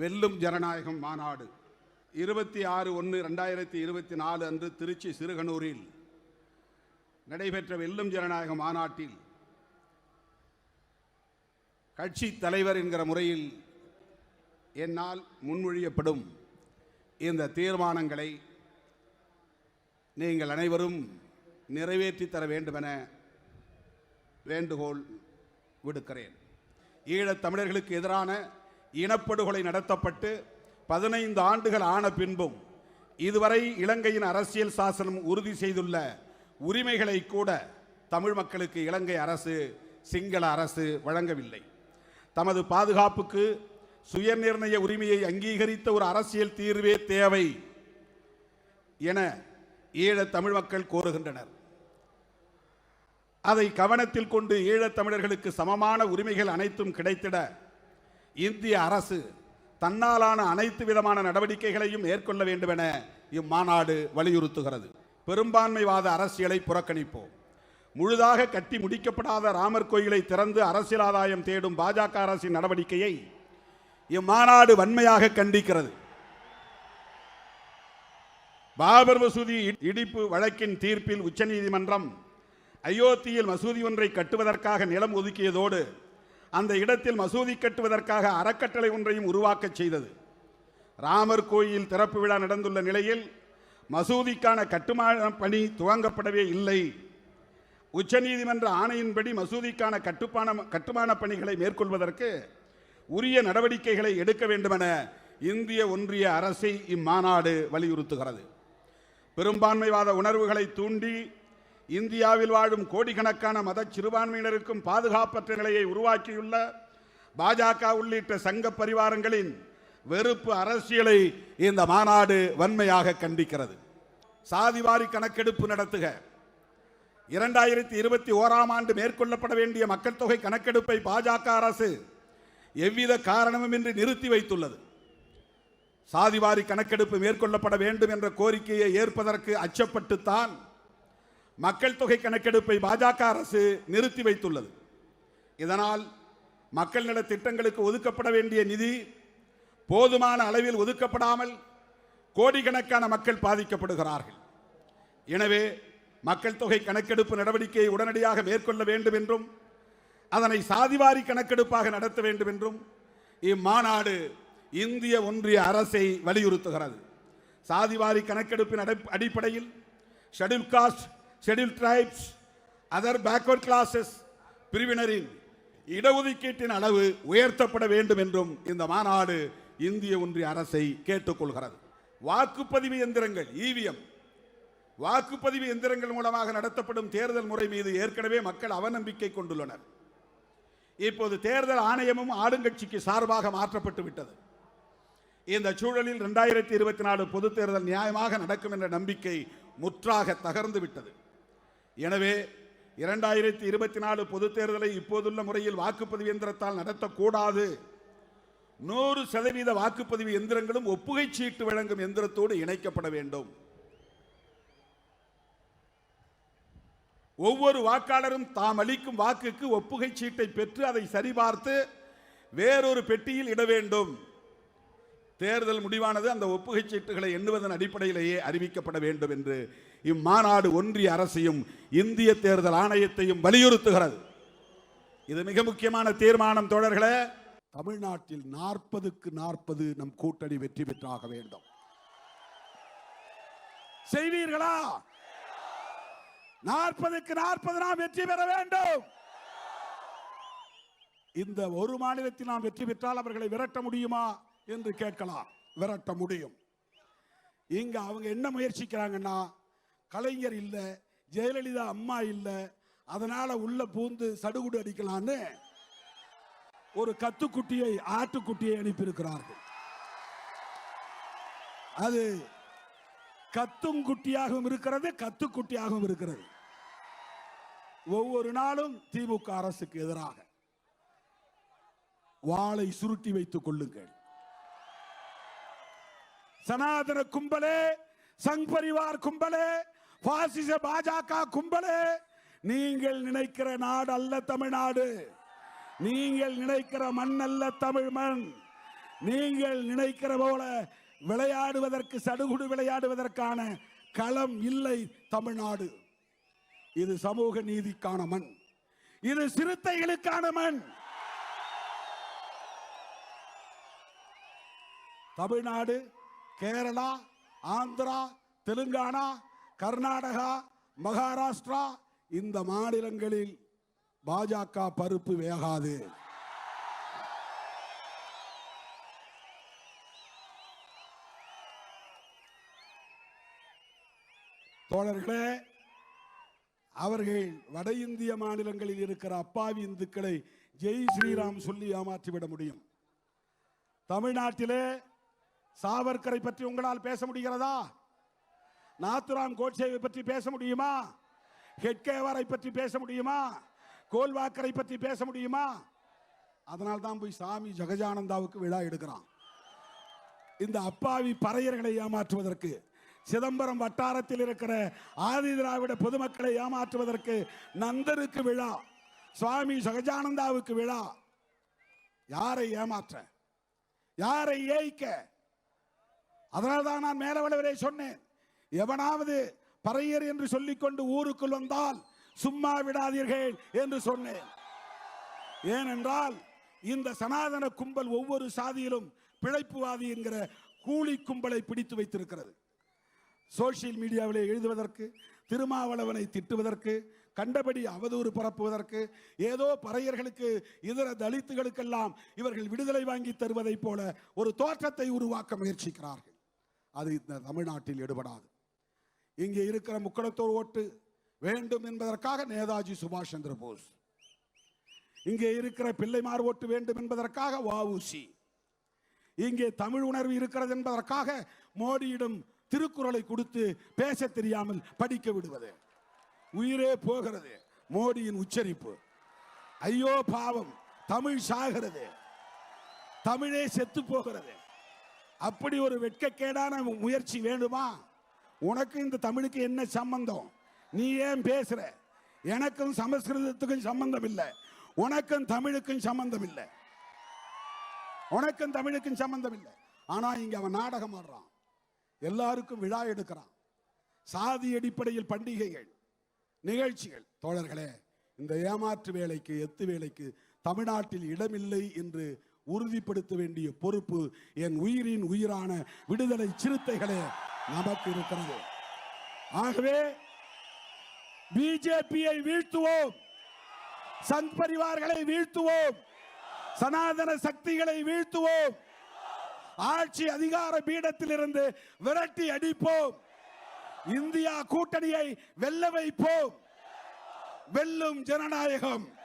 வெல்லும் ஜனநாயகம் மாநாடு. இருபத்தி ஆறு ஒன்று ரெண்டாயிரத்தி இருபத்தி நாலு அன்று திருச்சி சிறுகனூரில் நடைபெற்ற வெல்லும் ஜனநாயக மாநாட்டில் கட்சி தலைவர் என்கிற முறையில் என்னால் முன்மொழியப்படும் இந்த தீர்மானங்களை நீங்கள் அனைவரும் நிறைவேற்றி தர வேண்டுமென வேண்டுகோள் விடுக்கிறேன். ஈழத் தமிழர்களுக்கு எதிரான இனப்படுகொலை நடத்தப்பட்டு பதினைந்து ஆண்டுகள் ஆன பின்பும் இதுவரை இலங்கையின் அரசியல் சாசனம் உறுதி செய்துள்ள உரிமைகளை கூட தமிழ் மக்களுக்கு இலங்கை அரசு சிங்கள அரசு வழங்கவில்லை. தமது பாதுகாப்புக்கு சுயநிர்ணய உரிமையை அங்கீகரித்த ஒரு அரசியல் தீர்வே தேவை என ஈழத் தமிழ் மக்கள் கோருகின்றனர். அதை கவனத்தில் கொண்டு ஈழத் தமிழர்களுக்கு சமமான உரிமைகள் அனைத்தும் கிடைத்திட இந்திய அரசு தன்னாலான அனைத்து விதமான நடவடிக்கைகளையும் மேற்கொள்ள வேண்டும் என இம்மாநாடு வலியுறுத்துகிறது. பெரும்பான்மைவாத அரசியலை புறக்கணிப்போம். முழுதாக கட்டி முடிக்கப்படாத ராமர் கோயிலை திறந்து அரசியல் ஆதாயம் தேடும் பாஜக அரசின் நடவடிக்கையை இம்மாநாடு வன்மையாக கண்டிக்கிறது. பாபர் மசூதி இடிப்பு வழக்கின் தீர்ப்பில் உச்சநீதிமன்றம் அயோத்தியில் மசூதி ஒன்றை கட்டுவதற்காக நிலம் ஒதுக்கியதோடு அந்த இடத்தில் மசூதி கட்டுவதற்காக அறக்கட்டளை ஒன்றையும் உருவாக்கச் செய்தது. ராமர் கோயில் திறப்பு விழா நடந்துள்ள நிலையில் மசூதிக்கான கட்டுமான பணி துவங்கப்படவே இல்லை. உச்சநீதிமன்ற ஆணையின்படி மசூதிக்கான கட்டுப்பான கட்டுமான பணிகளை மேற்கொள்வதற்கு உரிய நடவடிக்கைகளை எடுக்க வேண்டுமென இந்திய ஒன்றிய அரசை இம்மாநாடு வலியுறுத்துகிறது. பெரும்பான்மைவாத உணர்வுகளை தூண்டி இந்தியாவில் வாழும் கோடிக்கணக்கான மத சிறுபான்மையினருக்கும் பாதுகாப்பற்ற நிலையை உருவாக்கியுள்ள பாஜக உள்ளிட்ட சங்க பரிவாரங்களின் வெறுப்பு அரசியலை இந்த மாநாடு வன்மையாக கண்டிக்கிறது. சாதிவாரி கணக்கெடுப்பு நடத்துக. இரண்டாயிரத்தி இருபத்தி ஓராம் ஆண்டு மேற்கொள்ளப்பட வேண்டிய மக்கள் தொகை கணக்கெடுப்பை பாஜக அரசு எவ்வித காரணமுமின்றி நிறுத்தி வைத்துள்ளது. சாதிவாரி கணக்கெடுப்பு மேற்கொள்ளப்பட வேண்டும் என்ற கோரிக்கையை ஏற்பதற்கு அச்சப்பட்டுத்தான் மக்கள் தொகை கணக்கெடுப்பை பாஜக அரசு நிறுத்தி வைத்துள்ளது. இதனால் மக்கள் நல திட்டங்களுக்கு ஒதுக்கப்பட வேண்டிய நிதி போதுமான அளவில் ஒதுக்கப்படாமல் கோடிக்கணக்கான மக்கள் பாதிக்கப்படுகிறார்கள். எனவே மக்கள் தொகை கணக்கெடுப்பு நடவடிக்கையை உடனடியாக மேற்கொள்ள வேண்டும் என்றும் அதனை சாதிவாரி கணக்கெடுப்பாக நடத்த வேண்டும் என்றும் இம்மாநாடு இந்திய ஒன்றிய அரசை வலியுறுத்துகிறது. சாதிவாரி கணக்கெடுப்பின் அடிப்படையில் schedule caste schedule tribes other backward classes பிரிவினரின் இடஒதுக்கீட்டின் அளவு உயர்த்தப்பட வேண்டும் என்றும் இந்த மாநாடு இந்திய ஒன்றிய அரசை கேட்டுக்கொள்கிறது. வாக்குப்பதிவு எந்திரங்கள் இவிஎம் வாக்குப்பதிவு எந்திரங்கள் மூலமாக நடத்தப்படும் தேர்தல் முறை மீது ஏற்கனவே மக்கள் அவநம்பிக்கை கொண்டுள்ளனர். இப்போது தேர்தல் ஆணையமும் ஆளுங்கட்சிக்கு சார்பாக மாற்றப்பட்டு விட்டது. இந்த சூழலில் இரண்டாயிரத்தி இருபத்தி நாலு பொது தேர்தல் நியாயமாக நடக்கும் என்ற நம்பிக்கை முற்றாக தகர்ந்து விட்டது. எனவே இரண்டாயிரத்தி இருபத்தி நாலு பொதுத் தேர்தலை இப்போதுள்ள முறையில் வாக்குப்பதிவு எந்திரத்தால் நடத்தக்கூடாது. நூறு சதவீத வாக்குப்பதிவு எந்திரங்களும் ஒப்புகை சீட்டு வழங்கும் எந்திரத்தோடு இணைக்கப்பட வேண்டும். ஒவ்வொரு வாக்காளரும் தாம் அளிக்கும் வாக்குக்கு ஒப்புகை சீட்டை பெற்று அதை சரிபார்த்து வேறொரு பெட்டியில் இட வேண்டும். தேர்தல் முடிவானது அந்த ஒப்புகை சீட்டுகளை எண்ணுவதன் அடிப்படையிலேயே அறிவிக்கப்பட வேண்டும் என்று இம்மாநாடு ஒன்றிய அரசையும் இந்திய தேர்தல் ஆணையத்தையும் வலியுறுத்துகிறது. இது மிக முக்கியமான தீர்மானம் தோழர்களே. தமிழ்நாட்டில் நாற்பதுக்கு நாற்பது நம் கூட்டணி வெற்றி பெற்றாக வேண்டும். செய்வீர்களா? நாற்பதுக்கு நாற்பது நாம் வெற்றி பெற வேண்டும். இந்த ஒரு மாநிலத்தில் நாம் வெற்றி பெற்றால் அவர்களை விரட்ட முடியுமா? என்று கேட்கலாம். விரட்ட முடியும். இங்க அவங்க என்ன முயற்சிக்கிறாங்கன்னா கலைஞர் இல்லை ஜெயலலிதா அம்மா இல்லை அதனால உள்ள பூந்து சடுகுடு அடிக்கலான்னு ஒரு கத்துக்குட்டியை ஆட்டுக்குட்டியை அனுப்பியிருக்கிறார்கள். அது கத்தும் குட்டியாகவும் இருக்கிறது கத்துக்குட்டியாகவும் இருக்கிறது. ஒவ்வொரு நாளும் திமுக அரசுக்கு எதிராக வாளை சுருட்டி வைத்துக் கொள்ளுங்கள். சனாதன கும்பலே சங் பரிவார் கும்பலே பாசிச பாஜக கும்பலே. நீங்கள் நினைக்கிற நாடு அல்ல தமிழ்நாடு. நீங்கள் நினைக்கிற மண் அல்ல தமிழ் மண். நீங்கள் நினைக்கிற போல விளையாடுவதற்கு சடுகுடு விளையாடுவதற்கான களம் இல்லை தமிழ்நாடு. இது சமூக நீதிக்கான மண். இது சிறுத்தைகளுக்கான மண். தமிழ்நாடு கேரளா ஆந்திரா தெலுங்கானா கர்நாடகா மகாராஷ்டிரா இந்த மாநிலங்களில் பாஜக பருப்பு வேகாது தோழர்களே அவர்கள் வட இந்திய மாநிலங்களில் இருக்கிற அப்பாவி இந்துக்களை ஜெய் ஸ்ரீராம் சொல்லி ஏமாற்றிவிட முடியும் தமிழ்நாட்டிலே சாவர்கரை பற்றி உங்களால் பேச முடிகிறதா? நாத்துராம் கோட்சேவை பற்றி பேச முடியுமா? ஹெட்கேவரை பற்றி பேச முடியுமா? கோல்வாக்கரை பற்றி பேச முடியுமா? அதனால் தான் போய் சாமி ஜெகஜானந்தாவுக்கு விழா எடுக்கிறான். இந்த அப்பாவி பறையர்களை ஏமாற்றுவதற்கு சிதம்பரம் வட்டாரத்தில் இருக்கிற ஆதி திராவிட பொதுமக்களை ஏமாற்றுவதற்கு நந்தருக்கு விழா சுவாமி சகஜானந்தாவுக்கு விழா. யாரை ஏமாற்ற? யாரை ஏய்க்க? அதனால் தான் நான் மேலவளவரே சொன்னேன். எவனாவது பறையர் என்று சொல்லிக்கொண்டு ஊருக்குள் வந்தால் சும்மா விடாதீர்கள் என்று சொன்னேன். ஏனென்றால் இந்த சனாதன கும்பல் ஒவ்வொரு சாதியிலும் பிழைப்புவாதி என்கிற கூலி கும்பலை பிடித்து வைத்திருக்கிறது. சோசியல் மீடியாவில் எழுதுவதற்கு திருமாவளவனை திட்டுவதற்கு கண்டபடி அவதூறு பரப்புவதற்கு ஏதோ பறையர்களுக்கு இதர தலித்துகளுக்கெல்லாம் இவர்கள் விடுதலை வாங்கி தருவதைப் போல ஒரு தோற்றத்தை உருவாக்க முயற்சிக்கிறார்கள். அது இந்த தமிழ்நாட்டில் எடுபடாது. இங்கே இருக்கிற முக்கடத்தோர் ஓட்டு வேண்டும் என்பதற்காக நேதாஜி சுபாஷ் சந்திர போஸ் இங்கே இருக்கிற பிள்ளைமார் ஓட்டு வேண்டும் என்பதற்காக வஉசி. இங்கே தமிழ் உணர்வு இருக்கிறது என்பதற்காக மோடியிடம் திருக்குறளை கொடுத்து பேச தெரியாமல் படிக்க விடுவது. உயிரே போகிறது மோடியின் உச்சரிப்பு. ஐயோ பாவம் தமிழ் சாகிறது தமிழே செத்து போகிறது. அப்படி ஒரு வெட்கக்கேடான முயற்சி வேண்டுமா? உனக்கு இந்த தமிழுக்கு என்ன சம்பந்தம்? நீ ஏன் பேசுற? எனக்கும் சமஸ்கிருதத்துக்கும் சம்பந்தம் இல்லை. உனக்கும் தமிழுக்கும் சம்பந்தம் இல்லை. உனக்கும் தமிழுக்கும் சம்பந்தம் இல்லை. ஆனா இங்க அவன் நாடகம் ஆடுறான். எல்லாருக்கும் விழா எடுக்கிறான். சாதி அடிப்படையில் பண்டிகைகள் நிகழ்ச்சிகள். தோழர்களே இந்த ஏமாற்று வேலைக்கு எத்து வேலைக்கு தமிழ்நாட்டில் இடமில்லை என்று உறுதிப்படுத்த வேண்டிய பொறுப்பு என் உயிரின் உயிரான விடுதலை சிறுத்தைகளே நமக்கு இருக்கிறது. ஆகவே பிஜேபியை வீழ்த்துவோம். சங் பரிவார்களை வீழ்த்துவோம். சனாதன சக்திகளை வீழ்த்துவோம். ஆட்சி அதிகார பீடத்திலிருந்து விரட்டி அடிப்போம். இந்தியா கூட்டணியை வெல்ல வைப்போம். வெல்லும் ஜனநாயகம்.